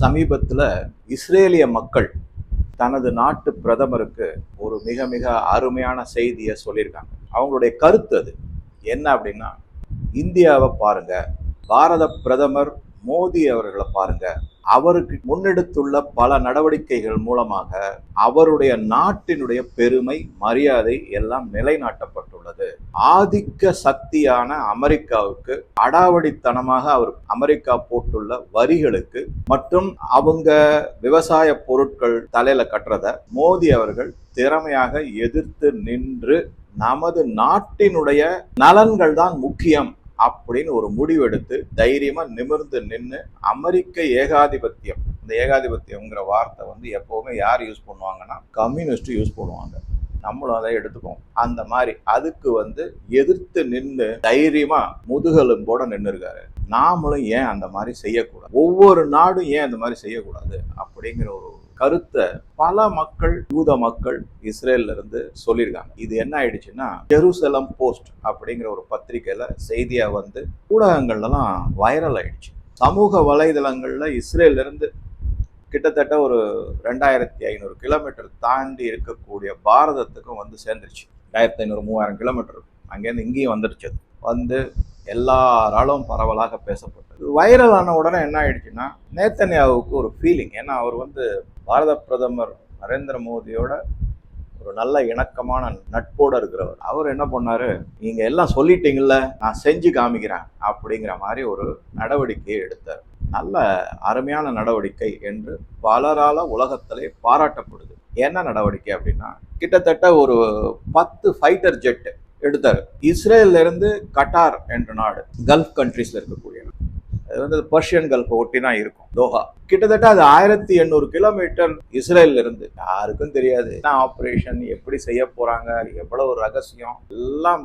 சமீபத்தில் இஸ்ரேலிய மக்கள் தனது நாட்டு பிரதமருக்கு ஒரு மிக மிக அருமையான செய்தியை சொல்லியிருக்காங்க. அவங்களுடைய கருத்து அது. என்ன அப்படின்னா இந்தியாவை பாருங்க பாரத பிரதமர் மோடி அவர்களை பாருங்க அவருக்கு முன்னெடுத்துள்ள பல நடவடிக்கைகள் மூலமாக அவருடைய நாட்டினுடைய பெருமை மரியாதை எல்லாம் நிலைநாட்டப்பட்டுள்ளது. ஆதிக்க சக்தியான அமெரிக்காவுக்கு அடாவடித்தனமாக அவர் அமெரிக்கா போட்டுள்ள வரிகளுக்கு மற்றும் அவங்க விவசாய பொருட்கள் தலையில கட்டுறத மோடி அவர்கள் திறமையாக எதிர்த்து நின்று நமது நாட்டினுடைய நலன்கள் தான் முக்கியம் அப்படின்னு ஒரு முடிவெடுத்து தைரியமா நிமிர்ந்து நின்று அமெரிக்க ஏகாதிபத்தியம் இந்த ஏகாதிபத்தியம்ங்கிற வார்த்தை வந்து எப்பவுமே யார் யூஸ் பண்ணுவாங்கன்னா கம்யூனிஸ்ட் யூஸ் பண்ணுவாங்க. நம்மளும் அதை எடுத்துக்கோம் அந்த மாதிரி அதுக்கு வந்து எதிர்த்து நின்று தைரியமா முதுகெலும்போட நின்று இருக்காரு நாமளும் ஏன் அந்த மாதிரி செய்யக்கூடாது? ஒவ்வொரு நாடும் ஏன் அந்த மாதிரி செய்யக்கூடாது? அப்படிங்கிற ஒரு கருத்தை பல மக்கள் யூத மக்கள் இஸ்ரேல்ல இருந்து சொல்லியிருக்காங்க. இது என்ன ஆயிடுச்சுன்னா ஜெருசலம் போஸ்ட் அப்படிங்கிற ஒரு பத்திரிகையில செய்தியா வந்து ஊடகங்கள்லாம் வைரல் ஆயிடுச்சு. சமூக வலைதளங்கள்ல இஸ்ரேல்ல இருந்து கிட்டத்தட்ட ஒரு ரெண்டாயிரத்தி ஐநூறு கிலோமீட்டர் தாண்டி இருக்கக்கூடிய பாரதத்துக்கும் வந்து சேர்ந்துருச்சு. ரெண்டாயிரத்தி ஐநூறு மூவாயிரம் கிலோமீட்டர். அங்கேருந்து இங்கேயும் வந்துருச்சு வந்து எல்லாராலும் பரவலாக பேசப்பட்டது. வைரலான உடனே என்ன ஆயிடுச்சுன்னா நேத்தன்யாவுக்கு ஒரு ஃபீலிங் ஏன்னா அவர் வந்து பாரத பிரதமர் நரேந்திர மோடியோட ஒரு நல்ல இணக்கமான நட்போடு இருக்கிறவர். அவர் என்ன பண்ணாரு? நீங்க எல்லாம் சொல்லிட்டீங்கல்ல நான் செஞ்சு காமிக்கிறேன் அப்படிங்கிற மாதிரி ஒரு நடவடிக்கையை எடுத்தார். நல்ல அருமையான நடவடிக்கை என்று பலரால உலகத்திலே பாராட்டப்படுது. என்ன நடவடிக்கை அப்படின்னா கிட்டத்தட்ட ஒரு பத்து ஃபைட்டர் ஜெட் எடுத்தார். இஸ்ரேல்ல இருந்து கட்டார் என்ற நாடு கல்ஃப் கண்ட்ரீஸ்ல இருக்கக்கூடிய அது வந்து பர்ஷியன் கல்ஃப் ஒட்டி தான் இருக்கும் தோஹா. கிட்டத்தட்ட அது ஆயிரத்தி எண்ணூறு கிலோமீட்டர் இஸ்ரேல்ல இருந்து யாருக்கும் தெரியாது. என்ன ஆப்ரேஷன் எப்படி செய்ய போறாங்க எவ்வளவு ரகசியம் எல்லாம்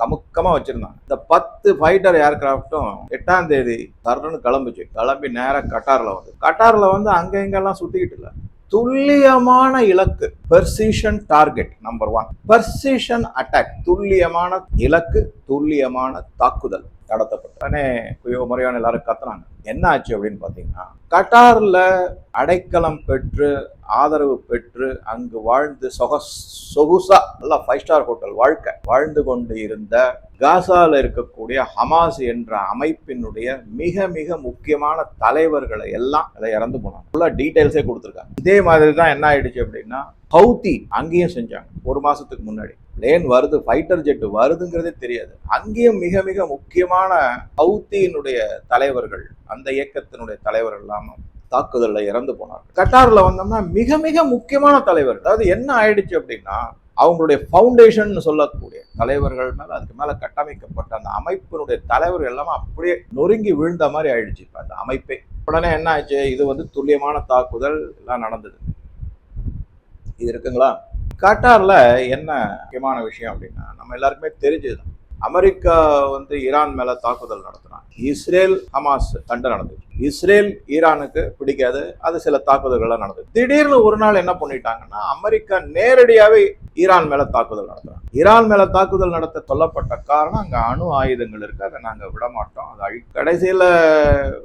கமுக்கமாக வச்சுருந்தாங்க. இந்த பத்து ஃபைட்டர் ஏர்கிராஃப்ட்டும் எட்டாம் தேதி தரணுன்னு கிளம்புச்சு. கிளம்பி நேராக கட்டாரில் வந்து. கட்டாரில் வந்து அங்கே இங்கெல்லாம் சுத்திக்கிட்டு இல்லை. துல்லியமான இலக்கு precision target number one precision attack துல்லியமான இலக்கு துல்லியமான தாக்குதல். நடத்தப்பட்ட உடனே குயோ முறையான எல்லாரும் கத்துறாங்க என்ன ஆச்சு அப்படின்னு பார்த்தீங்கன்னா கட்டாரில் அடைக்கலம் பெற்று ஆதரவு பெற்று அங்கு வாழ்ந்து சொக சொகுசா நல்லா ஃபைவ் ஸ்டார் ஹோட்டல் வாழ்க்கை வாழ்ந்து கொண்டு இருந்த காசாவில் இருக்கக்கூடிய ஹமாஸ் என்ற அமைப்பினுடைய மிக மிக முக்கியமான தலைவர்களை எல்லாம் அதை இறந்து போனாங்க. ஃபுல்லாக டீட்டெயில்ஸே கொடுத்துருக்காங்க. இதே மாதிரி தான் என்ன ஆயிடுச்சு அப்படின்னா ஹவுதி அங்கேயும் செஞ்சாங்க. ஒரு மாதத்துக்கு முன்னாடி. பிளேன் வருது ஃபைட்டர் ஜெட் வருதுங்கிறதே தெரியாது. அங்கேயும் மிக மிக முக்கியமான ஹவுத்தியினுடைய தலைவர்கள் அந்த இயக்கத்தினுடைய தலைவர்கள் இல்லாம தாக்குதலில் இறந்து போனார் கட்டாரில் வந்தோம்னா மிக மிக முக்கியமான தலைவர் அதாவது என்ன ஆயிடுச்சு அப்படின்னா அவங்களுடைய ஃபவுண்டேஷன் சொல்லக்கூடிய தலைவர்கள் மேலே அதுக்கு மேலே கட்டமைக்கப்பட்ட அந்த அமைப்பினுடைய தலைவர்கள் எல்லாமே அப்படியே நொறுங்கி விழுந்த மாதிரி ஆயிடுச்சு இப்போ அந்த அமைப்பே. உடனே என்ன ஆச்சு? இது வந்து துல்லியமான தாக்குதல் எல்லாம் நடந்தது. இது இருக்குங்களா? கட்டாரில் என்ன முக்கியமான விஷயம் அப்படின்னா நம்ம எல்லாருக்குமே தெரிஞ்சதுதான். அமெரிக்கா வந்து ஈரான் மேலே தாக்குதல் நடத்தினான் இஸ்ரேல் ஹமாஸ் சண்டை நடந்துச்சு. இஸ்ரேல் ஈரானுக்கு பிடிக்காது. அது சில தாக்குதல்கள்லாம் நடந்தது திடீர்னு ஒரு நாள் என்ன பண்ணிட்டாங்கன்னா அமெரிக்கா நேரடியாகவே ஈரான் மேல தாக்குதல் நடத்துறாங்க. ஈரான் மேல தாக்குதல் நடத்த சொல்லப்பட்ட காரணம் அங்க அணு ஆயுதங்கள் இருக்கு. அதை நாங்க விட மாட்டோம் அழி கடைசியில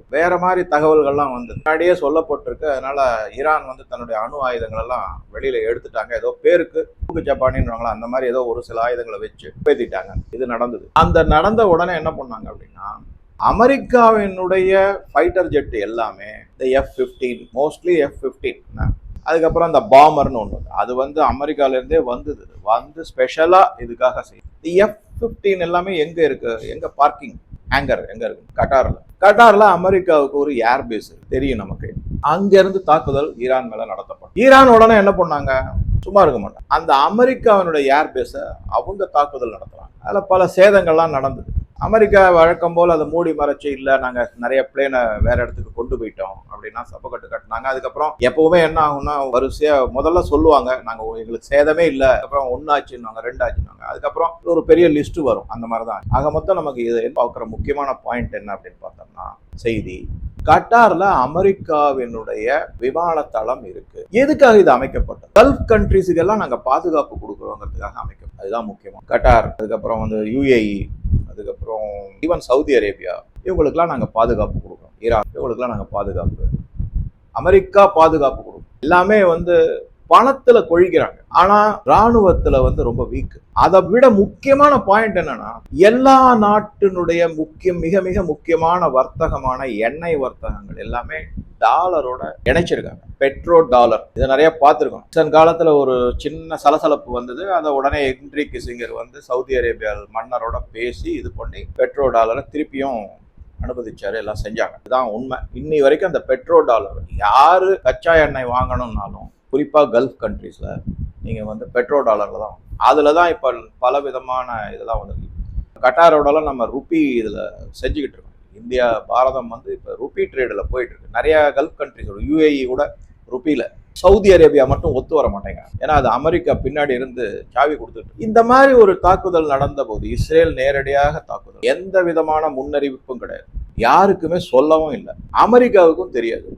வேற மாதிரி தகவல்கள்லாம் வந்து முன்னாடியே சொல்லப்பட்டிருக்கு. அதனால ஈரான் வந்து தன்னுடைய அணு ஆயுதங்கள் எல்லாம் வெளியில எடுத்துட்டாங்க. ஏதோ பேருக்கு தூக்கு அந்த மாதிரி ஏதோ ஒரு சில ஆயுதங்களை வச்சு பேத்திட்டாங்க. இது நடந்தது. அந்த நடந்த உடனே என்ன பண்ணாங்க அப்படின்னா அமெரிக்காவினுடைய ஃபைட்டர் ஜெட் எல்லாமே இந்த F fifteen mostly F fifteen அதுக்கப்புறம் அந்த பாமர்னு ஒன்று அது வந்து அமெரிக்காலருந்தே வந்தது. வந்து ஸ்பெஷலாக இதுக்காக செய்யும் இந்த எஃப் ஃபிஃப்டீன் எல்லாமே எங்கே இருக்கு? எங்கே பார்க்கிங் ஹேங்கர் எங்கே இருக்கு? கட்டாரில். கட்டாரில் அமெரிக்காவுக்கு ஒரு ஏர்பேஸ் தெரியும் நமக்கு. அங்கேருந்து தாக்குதல் ஈரான் மேலே நடத்தப்படும். ஈரான் உடனே என்ன பண்ணாங்க? சும்மா இருக்க மாட்டாங்க. அந்த அமெரிக்காவினுடைய ஏர் பேஸை அவங்க தாக்குதல் நடத்துகிறாங்க அதில் பல சேதங்கள்லாம் நடந்தது. அமெரிக்கா வழக்கம் போல் அதை மூடி மறைச்சு இல்லை நாங்கள் நிறைய பிளேனை வேற இடத்துக்கு கொண்டு போயிட்டோம் அப்படின்னா சப்பக்கட்டு கட்டினாங்க. அதுக்கப்புறம் எப்பவுமே என்ன ஆகும்னா வரிசையாக முதல்ல சொல்லுவாங்க நாங்கள் எங்களுக்கு சேதமே இல்லை. அப்புறம் ஒன்னாச்சுன்னுவாங்க ரெண்டாச்சுன்னுவாங்க அதுக்கப்புறம் ஒரு பெரிய லிஸ்ட் வரும் அந்த மாதிரி தான். ஆக மொத்தம் நமக்கு இது பார்க்குற முக்கியமான பாயிண்ட் என்ன அப்படின்னு பார்த்தோம்னா செய்தி. கட்டார்ல அமெரிக்காவினுடைய விமான தளம் இருக்கு. எதுக்காக இது அமைக்கப்பட்டது? கல்ஃப் கண்ட்ரிஸுக்கெல்லாம் நாங்கள் பாதுகாப்பு கொடுக்குறோங்கிறதுக்காக அமைக்கப்படும் அதுதான் முக்கியம். கட்டார் அதுக்கப்புறம் வந்து யுஏஇ அதுக்கப்புறம் ஈவன் சவுதி அரேபியா இவங்களுக்குலாம் நாங்கள் பாதுகாப்பு கொடுக்குறோம் ஈரான் இவங்களுக்குலாம் நாங்கள் பாதுகாப்பு. அமெரிக்கா பாதுகாப்பு கொடுக்கும் எல்லாமே வந்து பணத்துல கொழிக்கிறாங்க. ஆனா ராணுவத்துல வந்து ரொம்ப வீக் அதை விட முக்கியமான பாயிண்ட் என்னன்னா எல்லா நாட்டினுடைய முக்கிய மிக மிக முக்கியமான வர்த்தகமான எண்ணெய் வர்த்தகங்கள் எல்லாமே டாலரோட இணைச்சிருக்காங்க. பெட்ரோ டாலர் இதை நிறைய பார்த்துருக்கோம். சன் காலத்தில் ஒரு சின்ன சலசலப்பு வந்தது. அதை உடனே என்ட்ரி கிசிங்கர் வந்து சவுதி அரேபியா மன்னரோட பேசி இது பண்ணி பெட்ரோ டாலரை திருப்பியும் அனுமதிச்சாரு. எல்லாம் செஞ்சாங்க. இதுதான் உண்மை. இன்னி வரைக்கும் அந்த பெட்ரோ டாலர் யாரு கச்சா எண்ணெய் வாங்கணும்னாலும் குறிப்பாக கல்ஃப் கண்ட்ரீஸில் நீங்கள் வந்து பெட்ரோ டாலரில் தான் அதில் தான் இப்போ பல விதமான இதெல்லாம் வந்து கட்டாரோடலாம் நம்ம ருப்பி இதில் செஞ்சுக்கிட்டு இருக்கோம். இந்தியா பாரதம் வந்து இப்போ ருப்பி ட்ரேடில் போயிட்டுருக்கு நிறையா கல்ஃப் கண்ட்ரிஸோட யூஏஇ கூட ருப்பியில் சவுதி அரேபியா மட்டும் ஒத்து வர மாட்டேங்க. ஏன்னா அது அமெரிக்கா பின்னாடி இருந்து சாவி கொடுத்துட்டு இந்த மாதிரி ஒரு தாக்குதல் நடந்த போது இஸ்ரேல் நேரடியாக தாக்குதல். எந்த விதமான முன்னறிவிப்பும் கிடையாது. யாருக்குமே சொல்லவும் இல்லை. அமெரிக்காவுக்கும் தெரியாது.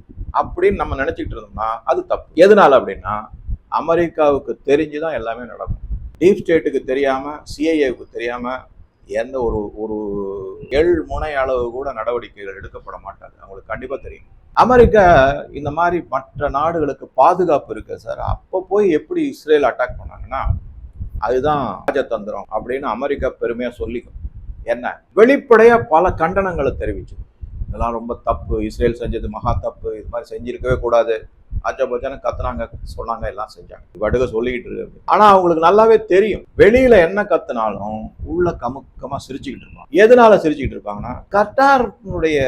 அப்படின்னு நம்ம நினைச்சிட்டு இருந்தோம்னா அது தப்பு. எதனால அப்படின்னா அமெரிக்காவுக்கு தெரிஞ்சுதான் எல்லாமே நடக்கும். டீப் ஸ்டேட்டுக்கு தெரியாம சிஐஏவுக்கு தெரியாம எந்த ஒரு ஒரு எள் முனை அளவு கூட நடவடிக்கைகள் எடுக்கப்பட மாட்டாது. அவங்களுக்கு கண்டிப்பா தெரியும். அமெரிக்கா இந்த மாதிரி மற்ற நாடுகளுக்கு பாதுகாப்பு இருக்கு சார். அப்போ போய் எப்படி இஸ்ரேல் அட்டாக் பண்ணாங்கன்னா அதுதான் ராஜதந்திரம் அப்படின்னு அமெரிக்கா பெருமையா சொல்லிக்கும். என்ன? வெளிப்படையா பல கண்டனங்களை தெரிவிச்சு இதெல்லாம் ரொம்ப தப்பு. இஸ்ரேல் செஞ்சது மகா தப்பு. இது மாதிரி செஞ்சிருக்கவே கூடாது. ஆச்சபட்சன்னு கத்துனாங்க. சொன்னாங்க எல்லாம் செஞ்சாங்க. வடுக சொல்லிக்கிட்டு இருக்கு ஆனா அவங்களுக்கு நல்லாவே தெரியும். வெளியில என்ன கத்துனாலும் உள்ள கமுக்கமா சிரிச்சுக்கிட்டு இருப்பாங்க. எதனால சிரிச்சுக்கிட்டு இருப்பாங்கன்னா கட்டாருடைய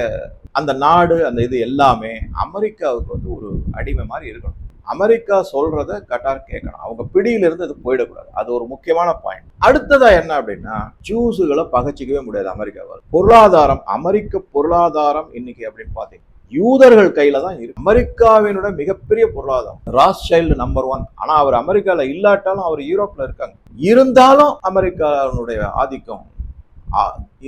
அந்த நாடு அந்த இது எல்லாமே அமெரிக்காவுக்கு வந்து ஒரு அடிமை மாதிரி இருக்கணும். அமெரிக்கா சொல்றத கட்டார் கேட்கணும். அவங்க பிடியிலிருந்து அது போயிடக்கூடாது. அது ஒரு முக்கியமான பாயிண்ட் அடுத்ததா என்ன அப்படின்னா ஜூஸுகளை பகச்சிக்கவே முடியாது அமெரிக்காவால். பொருளாதாரம் அமெரிக்க பொருளாதாரம் இன்னைக்கு அப்படின்னு பாத்தீங்கன்னா யூதர்கள் கையில தான் இருக்கு. அமெரிக்காவினோட மிகப்பெரிய பொருளாதாரம். ராஸ் சைல்டு நம்பர் ஒன் ஆனா அவர் அமெரிக்கால இல்லாட்டாலும் அவர் யூரோப்ல இருக்காங்க. இருந்தாலும் அமெரிக்காவினுடைய ஆதிக்கம்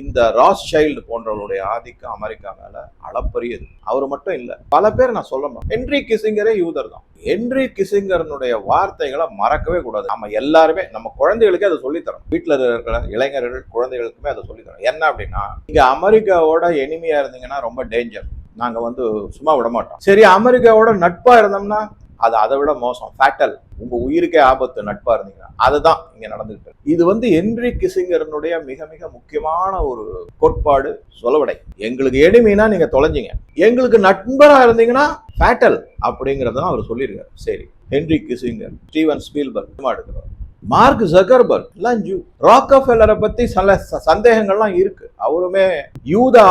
இந்த ராஸ் சைல்டு போன்றவர்களுடைய ஆதிக்கம் அமெரிக்கா மேல அளப்பரியது. அவர் மட்டும் இல்ல பல பேர் நான் சொல்லணும் ஹென்ரி கிசிங்கரே யூதர் தான். ஹென்ரி கிசிங்கரனுடைய வார்த்தைகளை மறக்கவே கூடாது. நம்ம எல்லாருமே நம்ம குழந்தைகளுக்கே அதை சொல்லித்தரோம் வீட்டில் இருக்கிற இளைஞர்கள் குழந்தைகளுக்குமே அதை சொல்லித்தரோம் என்ன அப்படின்னா இங்கே அமெரிக்காவோட எனிமையா இருந்தீங்கன்னா ரொம்ப டேஞ்சர் நாங்க வந்து சும்மா விட மாட்டோம். சரி அமெரிக்காவோட நட்பா இருந்தோம்னா அது அதை விட மோசம். ஃபேட்டல் உங்க உயிருக்கே ஆபத்து நட்பா இருந்தீங்கன்னா அதுதான் இங்க நடந்துகிட்டு இது வந்து ஹென்றி கிசிங்கரனுடைய மிக மிக முக்கியமான ஒரு கோட்பாடு சொலவடை. எங்களுக்கு எளிமைனா நீங்க தொலைஞ்சிங்க. எங்களுக்கு நண்பரா இருந்தீங்கன்னா ஃபேட்டல் அப்படிங்கறதான் அவர் சொல்லியிருக்காரு. சரி. Henry Kissinger Steven Spielberg cinema எடுக்கிறவர். Mark Zuckerberg எல்லாம் ஜூ ராக்கஃபெல்லரை பத்தி சில ச- சந்தேகங்கள்லாம் இருக்கு. அவருமே யூதா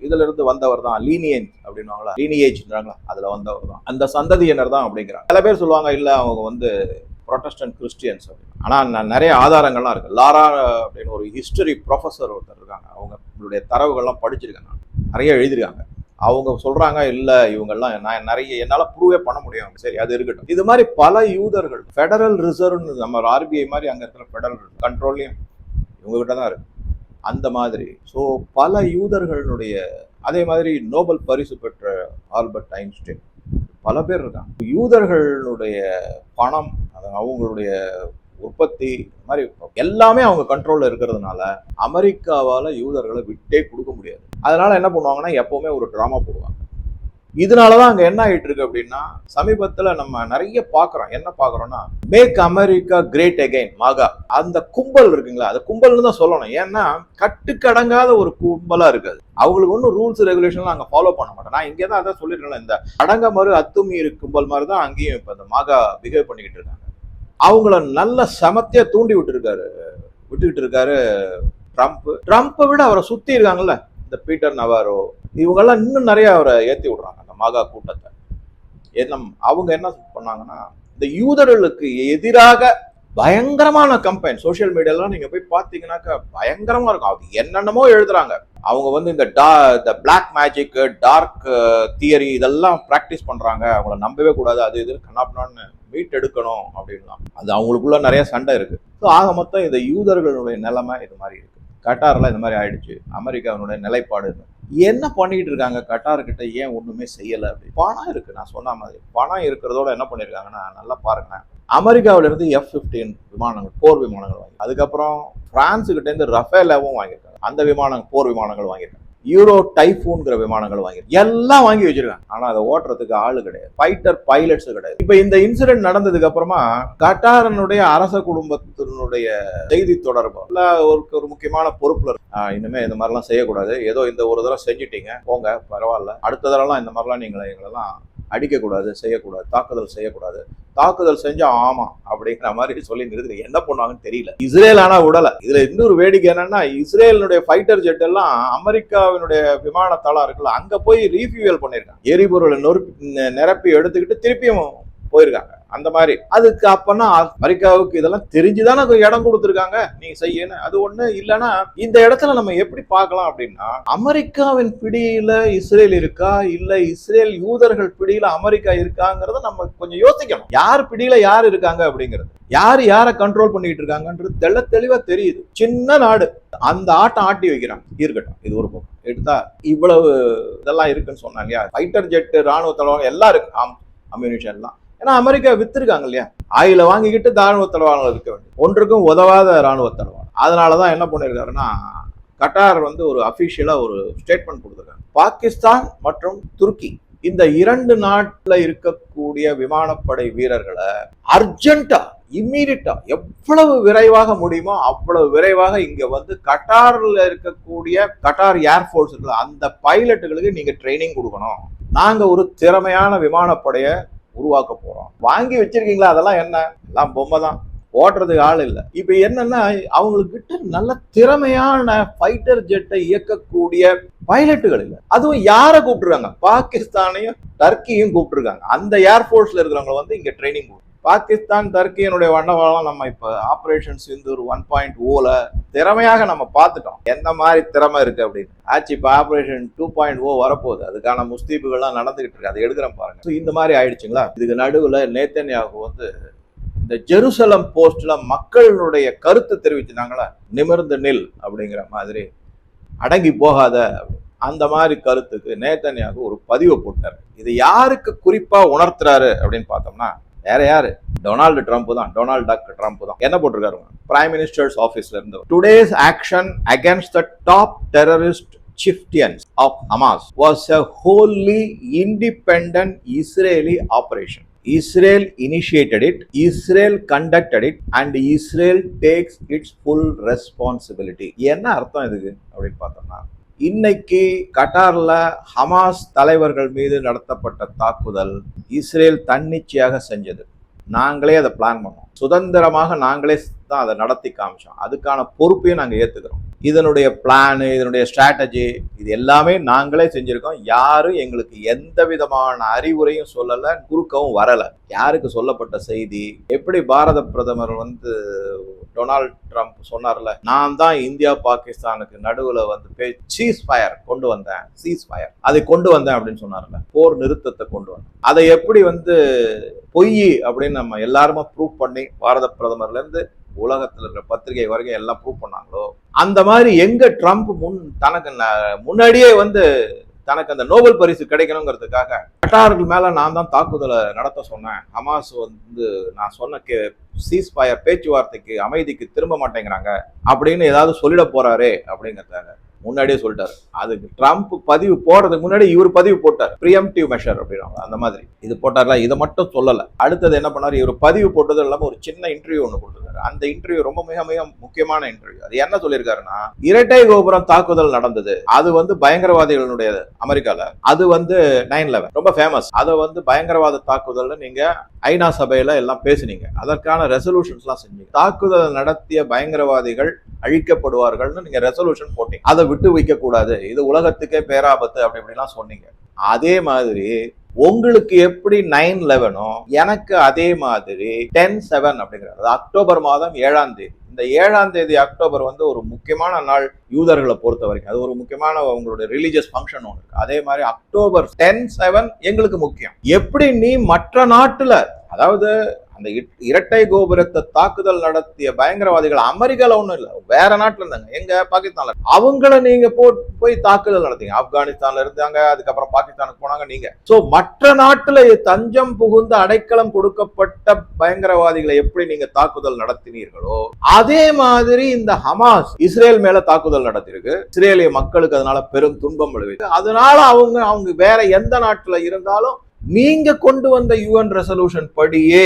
இதுல இருந்து வந்தவர் தான். லீனியன் அப்படின்னாங்களா லீனியேஜ்ன்றாங்களா அதுல வந்தவர் தான். அந்த சந்ததியினர் தான் அப்படிங்கிறாங்க. சில பேர் சொல்லுவாங்க இல்ல அவங்க வந்து ப்ரொட்டஸ்டன்ட் கிறிஸ்டியன்ஸ் அப்படின்னு. ஆனா நிறைய ஆதாரங்கள்லாம் இருக்கு. லாரா அப்படின்னு ஒரு ஹிஸ்டரி ப்ரொஃபஸர் ஒருத்தர் இருக்காங்க. அவங்களுடைய தரவுகள்லாம் படிச்சிருக்காங்க நிறைய எழுதியிருக்காங்க. அவங்க சொல்றாங்க இல்ல இவங்கெல்லாம் நான் நிறைய என்னால ப்ரூவே பண்ண முடியும். சரி அது இருக்கட்டும். இது மாதிரி பல யூதர்கள் ஃபெடரல் ரிசர்வ்னு நம்ம ஆர்பிஐ மாதிரி அங்க இருக்கிற ஃபெடரல் கண்ட்ரோல்லையும் இவங்க கிட்ட தான் இருக்கு. அந்த மாதிரி. ஸோ பல யூதர்களுடைய அதே மாதிரி நோபல் பரிசு பெற்ற ஆல்பர்ட் ஐன்ஸ்டைன் பல பேர் இருக்காங்க. யூதர்களுடைய பணம் அது அவங்களுடைய உற்பத்தி மாதிரி எல்லாமே அவங்க கண்ட்ரோலில் இருக்கிறதுனால அமெரிக்காவால் யூதர்களை விட்டே கொடுக்க முடியாது. அதனால என்ன பண்ணுவாங்கன்னா எப்பவுமே ஒரு ட்ராமா போடுவாங்க. இதனாலதான் அங்க என்ன ஆயிட்டு இருக்கு அப்படின்னா சமீபத்துல நம்ம நிறைய பாக்குறோம். என்ன பாக்குறோம்னா make America great again MAGA அந்த கும்பல் இருக்குங்களா அந்த கும்பல்னு தான் சொல்லணும். ஏன்னா கட்டுக்கடங்காத ஒரு கும்பலா இருக்காது அவங்களுக்கு ஒன்றும் ரூல்ஸ் ரெகுலேஷன்லாம் அங்கே ஃபாலோ பண்ண மாட்டோம் நான் இங்கே தான் அதான் சொல்லிருக்கேன் இந்த அடங்க மறு அத்துமீறு கும்பல் மாதிரி தான் அங்கேயும் இப்ப இந்த மாகா பிஹேவ் பண்ணிக்கிட்டு இருக்காங்க. அவங்கள நல்ல சமத்தியா தூண்டி விட்டுருக்காரு. விட்டுக்கிட்டு இருக்காரு ட்ரம்ப் ட்ரம்ப்பை விட அவரை சுத்தி இருக்காங்கல்ல இந்த பீட்டர் நவாரோ இவங்கெல்லாம் இன்னும் நிறைய அவரை ஏற்றி விடுறாங்க அந்த மாகா கூட்டத்தை. என்ன அவங்க என்ன பண்ணாங்கன்னா இந்த யூதர்களுக்கு எதிராக பயங்கரமான கம்பெயின் சோஷியல் மீடியாலாம் நீங்க போய் பார்த்தீங்கன்னாக்கா பயங்கரமா இருக்கும். அது என்னென்னமோ எழுதுறாங்க. அவங்க வந்து இந்த டா இந்த பிளாக் மேஜிக் டார்க் தியரி இதெல்லாம் ப்ராக்டிஸ் பண்றாங்க. அவங்கள நம்பவே கூடாது. அது இது கண்ணாப்பினான்னு மீட் எடுக்கணும் அப்படின்லாம். அது அவங்களுக்குள்ள நிறைய சண்டை இருக்கு. ஸோ ஆக மொத்தம் இந்த யூதர்களுடைய நிலைமை இது மாதிரி இருக்கு. கட்டாரில் இந்த மாதிரி ஆயிடுச்சு. அமெரிக்காவினுடைய நிலைப்பாடு என்ன பண்ணிட்டு இருக்காங்க? கட்டார்கிட்ட ஏன் ஒண்ணுமே செய்யல அப்படி? பணம் இருக்கு. நான் சொன்ன மாதிரி பணம் இருக்கிறதோட என்ன பண்ணிருக்காங்கன்னா நல்லா பாருங்க. அமெரிக்காவில இருந்து எஃப் பிப்டீன் விமானங்கள் போர் விமானங்கள் வாங்கி அதுக்கப்புறம் பிரான்ஸ் கிட்ட இருந்து ரஃபேலாவும் வாங்கியிருக்காங்க. அந்த விமானம் போர் விமானங்கள் வாங்கியிருக்காங்க. யூரோ டைஃபூன்கிற விமானங்கள் வாங்கி எல்லாம் வாங்கி வச்சிருக்காங்க. ஆனா அதை ஓட்டுறதுக்கு ஆளு கிடையாது. ஃபைட்டர் பைலட்ஸ் கிடையாது. இப்ப இந்த இன்சிடென்ட் நடந்ததுக்கு அப்புறமா கட்டாரனுடைய அரச குடும்பத்தினுடைய செய்தி தொடர்பு. ஒரு ஒரு முக்கியமான பொறுப்புல இனிமே இந்த மாதிரிலாம் செய்யக்கூடாது. ஏதோ இந்த ஒரு தடவை செஞ்சிட்டீங்க. போங்க பரவாயில்ல. அடுத்த தடவைலாம் இந்த மாதிரிலாம் நீங்களை எங்களெல்லாம் அடிக்கக்கூடாது செய்யக்கூடாது தாக்குதல் செய்யக்கூடாது. தாக்குதல் செஞ்சா ஆமா அப்படிங்கிற மாதிரி சொல்லி நிறுத்தி என்ன பண்ணுவாங்கன்னு தெரியல. இஸ்ரேல் ஆனா விடல. இதுல இன்னொரு வேடிக்கை என்னன்னா இஸ்ரேலினுடைய ஃபைட்டர் ஜெட் எல்லாம் அமெரிக்காவினுடைய விமான தளம் இருக்குல்ல அங்க போய் ரீஃபியூவல் பண்ணிருக்காங்க எரிபொருளை நொறுப்பி நிரப்பி எடுத்துக்கிட்டு திருப்பியும் போயிருக்காங்க. அந்த மாதிரி. அதுக்கு அப்பனா அமெரிக்காவுக்கு இதெல்லாம் தெரிஞ்சுதானே இடம் கொடுத்துருக்காங்க. நீங்க செய்யணும் அது ஒண்ணு இல்லைன்னா இந்த இடத்துல நம்ம எப்படி பார்க்கலாம் அப்படின்னா அமெரிக்காவின் பிடியில இஸ்ரேல் இருக்கா? இல்ல இஸ்ரேல் யூதர்கள் பிடியில அமெரிக்கா இருக்காங்கிறத நம்ம கொஞ்சம் யோசிக்கணும். யார் பிடியில யார் இருக்காங்க அப்படிங்கிறது. யார் யாரை கண்ட்ரோல் பண்ணிட்டு இருக்காங்கன்றது தெள்ள தெளிவா தெரியுது. சின்ன நாடு. அந்த ஆட்டம் ஆட்டி வைக்கிறாங்க. இருக்கட்டும். இது ஒரு பக்கம். எடுத்தா இவ்வளவு இதெல்லாம் இருக்குன்னு சொன்னாங்க. இல்லையா ஃபைட்டர் ஜெட் ராணுவ தலைவர் எல்லாம் இருக்கு ஆம் அம்யூனிஷன்லாம் ஏன்னா அமெரிக்கா வித்துருக்காங்க இல்லையா? ஆயில வாங்கிக்கிட்டு ராணுவ தளவாடங்கள் விற்க வேண்டும். ஒன்றுக்கும் உதவாத ராணுவ தளவாடம் அதனாலதான் என்ன பண்ணிருக்காருன்னா கட்டார் வந்து ஒரு அபிஷியலா ஒரு ஸ்டேட்மெண்ட் கொடுத்துருக்காங்க பாகிஸ்தான் மற்றும் துருக்கி இந்த இரண்டு நாட்டில் இருக்கக்கூடிய விமானப்படை வீரர்களை அர்ஜென்ட்டா இம்மீடியட்டா எவ்வளவு விரைவாக முடியுமோ அவ்வளவு விரைவாக இங்க வந்து கட்டார்ல இருக்கக்கூடிய கட்டார் ஏர்ஃபோர்ஸ் இருக்குல்ல அந்த பைலட்டுகளுக்கு நீங்க ட்ரைனிங் கொடுக்கணும். நாங்க ஒரு திறமையான விமானப்படைய உருவாக்க போறோம். வாங்கி வச்சிருக்கீங்களா? அதெல்லாம் என்ன? எல்லாம் பொம்மை தான். ஓட்டுறதுக்கு ஆள் இல்லை. இப்போ என்னன்னா அவங்களுக்கு நல்ல திறமையான ஃபைட்டர் ஜெட்டை இயக்கக்கூடிய பைலட்டுகள் இல்லை. அதுவும் யாரை கூப்பிட்டுருக்காங்க? பாகிஸ்தானையும் டர்க்கியும் கூப்பிட்டுருக்காங்க. அந்த ஏர்ஃபோர்ஸில் இருக்கிறவங்க வந்து இங்கே ட்ரைனிங் பாகிஸ்தான் டர்க்கியினுடைய வண்டவாளம் நம்ம இப்போ ஆப்ரேஷன் சிந்தூர் ஒன் பாயிண்ட் ஓல திறமையாக நம்ம பார்த்துட்டோம். எந்த மாதிரி திறமை இருக்கு அப்படின்னு. ஆச்சு இப்போ ஆப்ரேஷன் டூ பாயிண்ட் ஓ வரப்போகுது. அதுக்கான முஸ்தீப்புகள்லாம் நடந்துகிட்டு இருக்கு. அதை எடுக்கிறேன் பாருங்க. ஸோ இந்த மாதிரி ஆயிடுச்சுங்களா? இதுக்கு நடுவில் நேத்தன்யாகு வந்து இந்த ஜெருசலம் போஸ்ட்ல மக்களுடைய கருத்து தெரிவிச்சிருந்தாங்களா நிமிர்ந்து நில் அப்படிங்கிற மாதிரி. அடங்கி போகாத. அந்த மாதிரி கருத்துக்கு நேத்தன்யாகு ஒரு பதிவை போட்டார். இது யாருக்கு குறிப்பா உணர்த்துறாரு அப்படின்னு பார்த்தோம்னா வேற யாரு டொனால்டு ட்ரம்ப் தான் டொனால்டு டக் ட்ரம்ப் தான் என்ன போட்டிருக்காரு பிரைம் மினிஸ்டர்ஸ் ஆபீஸ்ல இருந்து today's action against the top terrorist chieftains of Hamas was a wholly independent Israeli operation. Israel initiated it, Israel conducted it, and Israel takes its full responsibility. என்ன அர்த்தம் இதுக்கு அப்படின்னு பார்த்தோம்னா இன்னைக்கு கட்டாரில் ஹமாஸ் தலைவர்கள் மீது நடத்தப்பட்ட தாக்குதல் இஸ்ரேல் தன்னிச்சையாக செஞ்சது. நாங்களே அதை பிளான் பண்ணோம். சுதந்திரமாக நாங்களே தான் அதை நடத்தி காமிச்சோம். அதுக்கான பொறுப்பையும் நாங்கள் ஏற்றுக்கிறோம் இதனுடைய பிளானு இதனுடைய ஸ்ட்ராட்டஜி இது எல்லாமே நாங்களே செஞ்சுருக்கோம். யாரும் எங்களுக்கு எந்த விதமான அறிவுரையும் சொல்லலை குறுக்கவும் வரலை. யாருக்கு சொல்லப்பட்ட செய்தி? எப்படி பாரத பிரதமர் வந்து டொனால்ட் ட்ரம்ப் சொன்னார்ல நான் தான் இந்தியா பாகிஸ்தானுக்கு நடுவில் வந்து சீஸ் ஃபயர் கொண்டு வந்தேன் சீஸ் ஃபயர் அதை கொண்டு வந்தேன் அப்படின்னு சொன்னார்ல. போர் நிறுத்தத்தை கொண்டு வந்தேன். அதை எப்படி வந்து பொய் அப்படின்னு நம்ம எல்லாருமே ப்ரூவ் பண்ணி பாரத பிரதமர்லேருந்து உலகத்தில் இருக்கிற பத்திரிகை வரைக்கும் எல்லாம் ப்ரூவ் பண்ணாங்களோ? அந்த மாதிரி எங்க ட்ரம்ப் முன் தனக்கு ந- முன்னாடியே வந்து தனக்கு அந்த நோபல் பரிசு கிடைக்கணுங்கிறதுக்காக கட்டார்கள் மேல நான் தான் தாக்குதலை நடத்த சொன்னேன். ஹமாஸ் வந்து நான் சொன்ன கே சீஸ் ஃபயர் பேச்சுவார்த்தைக்கு அமைதிக்கு திரும்ப மாட்டேங்கிறாங்க அப்படின்னு ஏதாவது சொல்லிட போறாரே அப்படிங்கிறதாங்க முன்னாடியே சொல்லிட்டாரு. அதுக்கு ட்ரம்ப் பதிவு போடுறதுக்கு முன்னாடி இவர் பதிவு போட்டார். ப்ரியம்டிவ் மெஷர் அப்படின்னா அந்த மாதிரி. இது போட்டார்ல இதை மட்டும் சொல்லலை. அடுத்தது என்ன பண்ணார்? இவர் பதிவு போட்டது இல்லாமல் ஒரு சின்ன இன்டர்வியூ ஒன்று கொடுத்துருக்காரு அந்த இன்டர்வியூ ரொம்ப மிக மிக முக்கியமான இன்டர்வியூ அது என்ன சொல்லியிருக்காருன்னா இரட்டை கோபுரம் தாக்குதல் நடந்தது. அது வந்து பயங்கரவாதிகளுடைய அமெரிக்கால. அது வந்து நைன் லெவன் ரொம்ப ஃபேமஸ் அதை வந்து பயங்கரவாத தாக்குதல்னு நீங்க ஐநா சபையில எல்லாம் பேசுனீங்க. அதற்கான ரெசல்யூஷன்ஸ்லாம் செஞ்சீங்க. தாக்குதல் நடத்திய பயங்கரவாதிகள் அழிக்கப்படுவார்கள்னு நீங்க ரெசல்யூஷன் போட்டீங்க. அதை விட்டு வைக்க கூடாது இது உலகத்துக்கே பேராபத்து அப்படி இப்படிலாம் சொன்னீங்க. அதே மாதிரி உங்களுக்கு எப்படி நைன் லெவனோ எனக்கு அதே மாதிரி டென் செவன் அப்படிங்கிறது அக்டோபர் மாதம் ஏழாம் தேதி. இந்த ஏழாம் தேதி அக்டோபர் வந்து ஒரு முக்கியமான நாள் யூதர்களை பொறுத்த வரைக்கும். அது ஒரு முக்கியமான உங்களுடைய ரிலீஜியஸ் ஃபங்க்ஷன் ஒன்று இருக்கு. அதே மாதிரி அக்டோபர் டென் செவன் எங்களுக்கு முக்கியம். எப்படி நீ மற்ற நாட்டுல அதாவது அந்த இட்- இரட்டை கோபுரத்தை தாக்குதல் நடத்திய பயங்கரவாதிகள் அமெரிக்கால ஒண்ணும் இல்ல வேற நாட்டுல இருந்தாங்க. எங்க? பாகிஸ்தான்ல. அவங்கள நீங்க போ போய் தாக்குதல் நடத்தீங்க. ஆப்கானிஸ்தான்ல இருந்தாங்க அதுக்கப்புறம் பாகிஸ்தானுக்கு போனாங்க நீங்க. சோ மற்ற நாட்டுல தஞ்சம் புகுந்து அடைக்கலம் கொடுக்கப்பட்ட பயங்கரவாதிகளை எப்படி நீங்க தாக்குதல் நடத்தினீர்களோ அதே மாதிரி இந்த ஹமாஸ் இஸ்ரேல் மேல தாக்குதல் நடத்திருக்கு இஸ்ரேலிய மக்களுக்கு அதனால பெரும் துன்பம் விளைவிக்கு அதனால அவங்க அவங்க வேற எந்த நாட்டுல இருந்தாலும் நீங்க கொண்டு வந்த யூஎன் ரெசல்யூஷன் படியே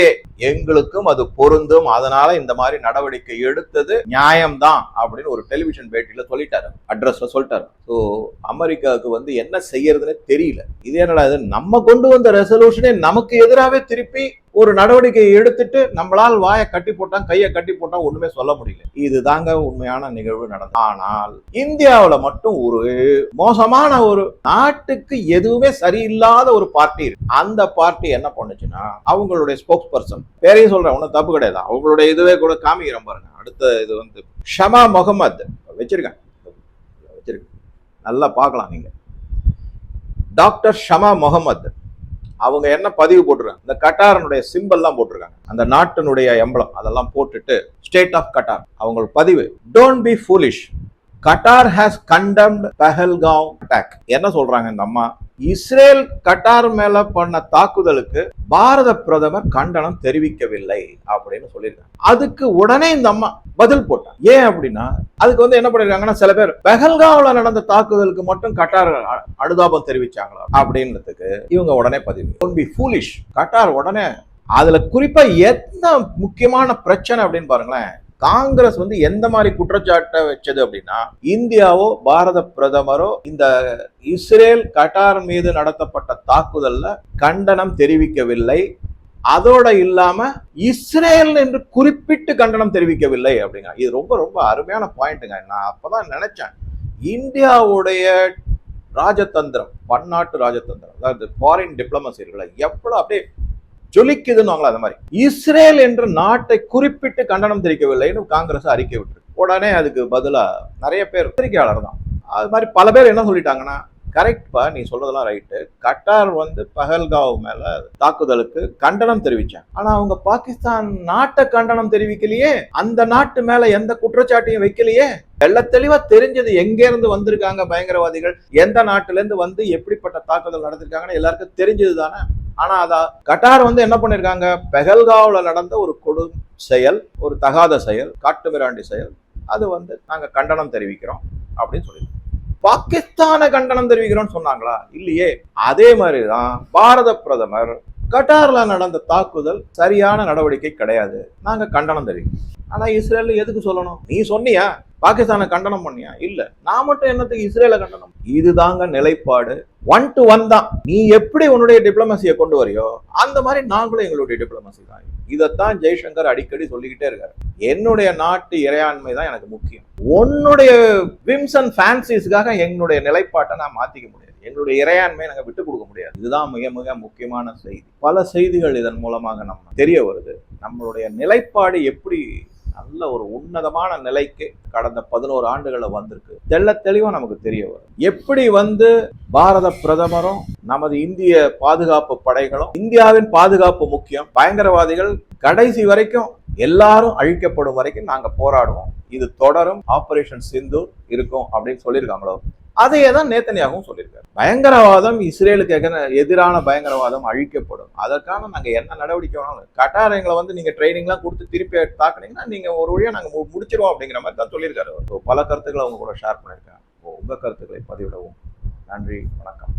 எங்களுக்கும் அது பொருந்தும். அதனால இந்த மாதிரி நடவடிக்கை எடுத்தது நியாயம்தான் அப்படின்னு ஒரு டெலிவிஷன் பேட்டியில சொல்லிட்டாரு. அட்ரஸ்ல சொல்லிட்டாரு. ஸோ அமெரிக்காவுக்கு வந்து என்ன செய்யறதுன்னு தெரியல. இது என்னடா இது? நம்ம கொண்டு வந்த ரெசல்யூஷனே நமக்கு எதிராகவே திருப்பி ஒரு நடவடிக்கையை எடுத்துட்டு நம்மளால் வாயை கட்டி போட்டான் கையை கட்டி போட்டான் ஒண்ணுமே சொல்ல முடியல. இதுதாங்க உண்மையான நிகழ்வு நடந்தது. ஆனால் இந்தியாவில் மட்டும் ஒரு மோசமான ஒரு நாட்டுக்கு எதுவுமே சரியில்லாத ஒரு பார்ட்டி இருக்கு. அந்த பார்ட்டி என்ன பண்ணுச்சுன்னா அவங்களுடைய ஸ்போக்ஸ் பர்சன் பேரையும் சொல்றேன் ஒன்றும் தப்பு கிடையாது. அவங்களுடைய இதுவே கூட காமிக்கிறேன் பாருங்க. அடுத்த இது வந்து ஷமா முகமது. வச்சிருக்கேன் வச்சிருக்கேன் நல்லா பார்க்கலாம் நீங்க. டாக்டர் ஷமா முகமது. அவங்க என்ன பதிவு போட்டிருக்காங்க? இந்த கட்டாரனுடைய சிம்பல்லாம் போட்டிருக்காங்க. அந்த நாட்டினுடைய எம்பளம் அதெல்லாம் போட்டுட்டு ஸ்டேட் ஆஃப் கட்டார் அவங்க பதிவு don't be foolish Qatar has condemned Pahalgam attack என்ன சொல்றாங்க இந்த அம்மா? இஸ்ரேல் கட்டார் மேல பண்ண தாக்குதலுக்கு பாரத பிரதமர் கண்டனம் தெரிவிக்கவில்லை அப்படின்னு சொல்லியிருக்காங்க. அதுக்கு உடனே இந்த அம்மா பதில் போட்டான் ஏன் அப்படின்னா அதுக்கு வந்து என்ன பண்ணிருக்காங்கன்னா சில பேர் பெஹல்காவில் நடந்த தாக்குதலுக்கு மட்டும் கட்டார் அனுதாபம் தெரிவிச்சாங்களா அப்படின்றதுக்கு இவங்க உடனே பதிவு. பி ஃபூலிஷ் கட்டார் உடனே அதுல குறிப்பா எந்த முக்கியமான பிரச்சனை அப்படின்னு பாருங்களேன். காங்கிரஸ் வந்து எந்த மாதிரி குற்றச்சாட்டை வச்சது அப்படின்னா இந்தியாவோ பாரத பிரதமரோ இந்த இஸ்ரேல் கட்டார் மீது நடத்தப்பட்ட தாக்குதல்ல கண்டனம் தெரிவிக்கவில்லை. அதோட இல்லாம இஸ்ரேல் என்று குறிப்பிட்டு கண்டனம் தெரிவிக்கவில்லை அப்படிங்க. இது ரொம்ப ரொம்ப அருமையான பாயிண்ட்டுங்க நான் அப்பதான் நினைச்சேன். இந்தியாவுடைய ராஜதந்திரம் பன்னாட்டு ராஜதந்திரம் அதாவது ஃபாரின் டிப்ளமசி இருக்குல்ல எவ்வளவு அப்படியே ஜொலிக்குதுன்னு அந்த மாதிரி. இஸ்ரேல் என்ற நாட்டை குறிப்பிட்டு கண்டனம் தெரிவிக்கவில்லைன்னு காங்கிரஸ் அறிக்கை விட்டு உடனே அதுக்கு பதிலாக நிறைய பேர் பத்திரிகையாளர் தான். அது மாதிரி பல பேர் என்ன சொல்லிட்டாங்கன்னா கரெக்ட்பா நீ சொல்றதெல்லாம் ரைட்டு கட்டார் வந்து பஹல்காவ் மேல தாக்குதலுக்கு கண்டனம் தெரிவிச்சாங்க ஆனா அவங்க பாகிஸ்தான் நாட்டை கண்டனம் தெரிவிக்கலையே. அந்த நாட்டு மேல எந்த குற்றச்சாட்டையும் வைக்கலையே. வெள்ள தெளிவா தெரிஞ்சது எங்க இருந்து வந்திருக்காங்க பயங்கரவாதிகள்? எந்த நாட்டுல இருந்து வந்து எப்படிப்பட்ட தாக்குதல் நடத்திருக்காங்கன்னு எல்லாருக்கும் தெரிஞ்சது தானே ஆனா அதா கட்டார் வந்து என்ன பண்ணிருக்காங்க? பெகல்காவில் நடந்த ஒரு கொடும் செயல் ஒரு தகாத செயல் காட்டுமிராண்டி செயல் அது வந்து நாங்க கண்டனம் தெரிவிக்கிறோம் அப்படின்னு சொல்லி பாகிஸ்தான கண்டனம் தெரிவிக்கிறோம்னு சொன்னாங்களா? இல்லையே. அதே மாதிரிதான் பாரத பிரதமர் கட்டார்ல நடந்த தாக்குதல் சரியான நடவடிக்கை கிடையாது. நாங்க கண்டனம் தெரிவிக்கிறோம். ஆனால் இஸ்ரேல் எதுக்கு சொல்லணும்? நீ சொன்னியா? பாகிஸ்தானை கண்டனம் பண்ணியா? இல்ல. நான் மட்டும் என்னத்துக்கு இஸ்ரேல கண்டனம்? இதுதாங்க நிலைப்பாடு. ஒன் டு ஒன் தான். நீ எப்படி உன்னுடைய டிப்ளமசியை கொண்டு வரையோ அந்த மாதிரி நாங்களும் எங்களுடைய டிப்ளமசி தான். இதைத்தான் ஜெய்சங்கர் அடிக்கடி சொல்லிக்கிட்டே இருக்காரு. என்னுடைய நாட்டு இறையாண்மை தான் எனக்கு முக்கியம். உன்னுடைய விம்ஸ் அண்ட் ஃபேன்சிஸ்க்காக எங்களுடைய நிலைப்பாட்டை நான் மாத்திக்க முடியாது. எங்களுடைய இறையாண்மையை நாங்கள் விட்டு கொடுக்க முடியாது. இதுதான் மிக மிக முக்கியமான செய்தி. பல செய்திகள் இதன் மூலமாக நம்ம தெரிய வருது. நம்மளுடைய நிலைப்பாடு எப்படி நல்ல ஒரு உன்னதமான நிலைக்கு கடந்த பதினோரு ஆண்டுகளில் வந்திருக்கு. தெள்ள தெளிவாக நமக்கு தெரிய வரும். எப்படி வந்து பாரத பிரதமரும் நமது இந்திய பாதுகாப்பு படைகளும் இந்தியாவின் பாதுகாப்பு முக்கியம் பயங்கரவாதிகள் கடைசி வரைக்கும் எல்லாரும் அழிக்கப்படும் வரைக்கும் நாங்கள் போராடுவோம். இது தொடரும். ஆபரேஷன் சிந்து இருக்கும் அப்படின்னு சொல்லியிருக்காங்களோ? அதையே தான் நேத்தனியாகவும் சொல்லியிருக்காரு. பயங்கரவாதம் இஸ்ரேலுக்கு எதிரான பயங்கரவாதம் அழிக்கப்படும். அதற்கான நாங்கள் என்ன நடவடிக்கை வேணாலும் கட்டார் எங்களை வந்து நீங்கள் ட்ரைனிங்லாம் கொடுத்து திருப்பி தாக்குனீங்கன்னா நீங்கள் ஒரு வழியாக நாங்கள் முடிச்சிருவோம் அப்படிங்கிற மாதிரி தான் சொல்லியிருக்காரு ஸோ பல கருத்துக்களை அவங்க கூட ஷேர் பண்ணியிருக்காங்க. உங்கள் கருத்துக்களை பதிவிடவும். நன்றி வணக்கம்.